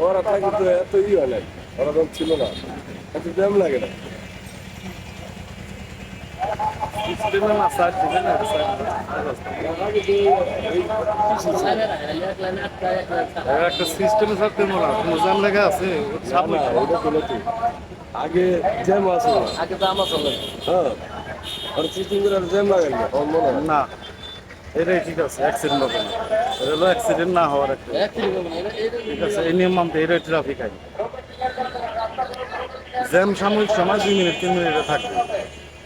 ওরা থাকি তো এত হয় নাই। ওরা ছিল না। এত জ্যাম লাগে না। আগে একটা সিস্টেমে জ্যাম আছে ওটা। আগে জ্যাম আছে না আগে তো আমার চলে হ্যাঁ আর সিস্টেম করে জ্যাম লাগে না না এটাই ঠিক আছে অ্যাক্সিডেন্ট হবে না এটা হলো অ্যাক্সিডেন্ট না হওয়ার একটা ঠিক আছে এই নিয়ম মানতে এটাই ট্রাফিক আইন জ্যাম সাময়িক সময় দুই মিনিট তিন মিনিটে থাকবে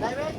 Baby.